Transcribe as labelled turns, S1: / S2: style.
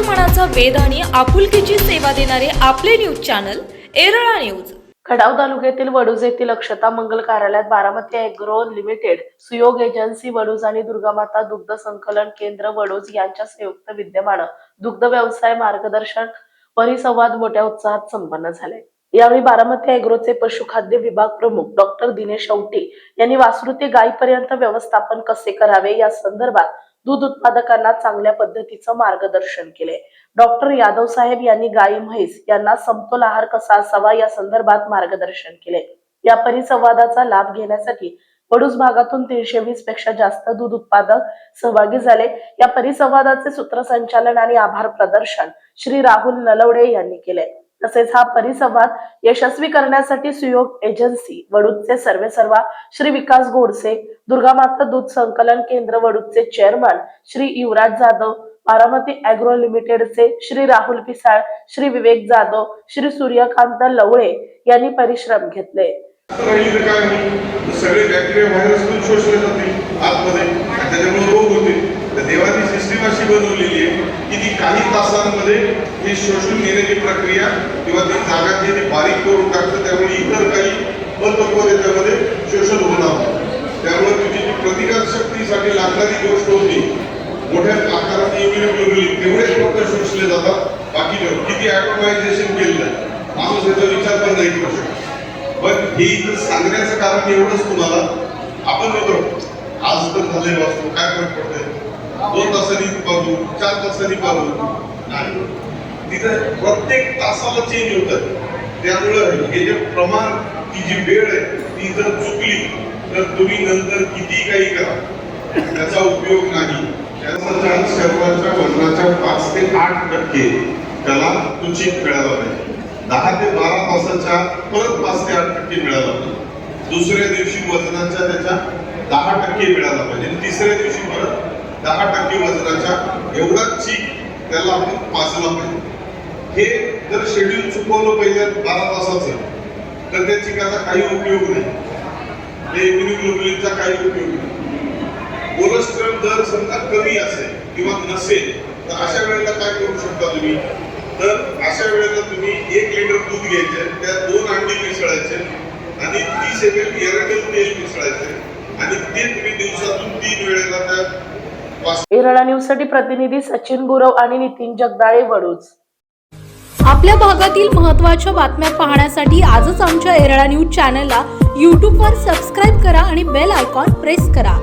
S1: मनाचा वेद आणि आपुलकीची सेवा देणारे आपले news channel Erala news.
S2: Khadav तालुक्यातील वडूज येथील अक्षता मंगल कार्यालयात Baramati agro limited Suyog agency Vaduj आणि दुर्गामाता दुग्ध संकलन केंद्र वडूज यांच्या संयुक्त विद्यमान दुग्ध व्यवसाय मार्गदर्शन परिसंवाद मोठ्या उत्साहात संपन्न झाले. यावेळी बारामती अॅग्रोचे पशुखाद्य विभाग प्रमुख डॉक्टर दिनेश औटे यांनी वासरू ते गायीपर्यंत व्यवस्थापन कसे करावे या संदर्भात दूध उत्पादकांना चांगल्या पद्धतीचं मार्गदर्शन केले डॉक्टर यादव साहेब यांनी गायी म्हैस यांना समतोल आहार कसा असावा या संदर्भात मार्गदर्शन केले या परिसंवादाचा लाभ घेण्यासाठी पडूस भागातून तीनशे वीसपेक्षा जास्त दूध उत्पादक सहभागी झाले. या परिसंवादाचे सूत्रसंचालन आणि आभार प्रदर्शन श्री राहुल नलवडे यांनी केले तसेच हा परिसंवाद यशस्वी करण्यासाठी सुयोग एजन्सी वडूजचे सर्वेसर्वा श्री विकास गोडसे दुर्गामाता दूध संकलन केंद्र वडूदचे चेअरमन श्री युवराज जाधव बारामती अॅग्रो लिमिटेडचे श्री राहुल पिसाळ श्री विवेक जाधव श्री सूर्यकांत लवळे यांनी परिश्रम घेतले.
S3: सगळे बॅक्टेरिया व्हायरस पण शोषले जातील आतमध्ये. त्याच्यामुळे रोग होते तर देवाची सिस्टीम अशी बनवलेली आहे की तासांमध्ये ही शोषून घेण्याची प्रक्रिया किंवा ती जागा जी ती बारीक करून टाकतं त्यामुळे इतर काही बलतत्व त्याच्यामध्ये शोषण होणार त्यामुळे तुझी जी प्रतिकार शक्तीसाठी लागणारी गोष्ट होती मोठ्या आकाराची इम्युनिग्लोबुलिन तेवढेच फक्त शोषले जातात. बाकी किती ॲटोमायझेशन केलं माणूस याचा विचार पण नाही करू शकतो. पण हे इथं सांगण्याचं कारण एवढंच तुम्हाला. आपण होतो आज तर झाले वाचतो काय फरक पडतोय? दोन तासांनी चार तासांनी पाहू नाही. तिथं प्रत्येक तासाला चेंज होत त्यामुळं हे जे प्रमाण ती जी वेळ आहे ती जर चुकली तर तुम्ही नंतर किती काही करा. त्याचा उपयोग नाही. त्याचा शरीराच्या वजनाच्या पाच ते आठ टक्के त्याला तुचित मिळाला पाहिजे दहा ते बारा तासाच्या परत पाच ते आठ टक्के मिळाला पाहिजे दुसऱ्या दिवशी वजनाच्या त्याच्या दहा टक्के मिळाला पाहिजे. आणि तिसऱ्या दिवशी परत दहा टक्के वजनाच्या एवढाच चीक त्याला आपण पाजला पाहिजे. हे जर शेड्यूल चुकवलं पाहिजे बारा तासाचं तर त्या चिकाचा काही उपयोग नाही. इम्युनिग्लोबुलिनचा काही उपयोग नाही. कोलेस्ट्रॉल जर समजा कमी असेल किंवा नसेल तर अशा वेळेला काय करू शकता तुम्ही? तर अशा वेळेला तुम्ही एक लिटर दूध घ्यायचे त्यात दोन अंडी मिसळायचे आणि तीस एम एल एरंडेल तेल मिसळायचे आणि ते तुम्ही दिवसातून तीन
S2: एरळा न्यूजसाठी प्रतिनिधी सचिन गुरव आणि नितीन जगदाळे वडूज
S1: आपल्या भागातील महत्त्वाच्या बातम्या पाहण्यासाठी आजच आमच्या एरळा न्यूज चॅनलला यूट्यूबवर सबस्क्राईब करा आणि बेल आयकॉन प्रेस करा.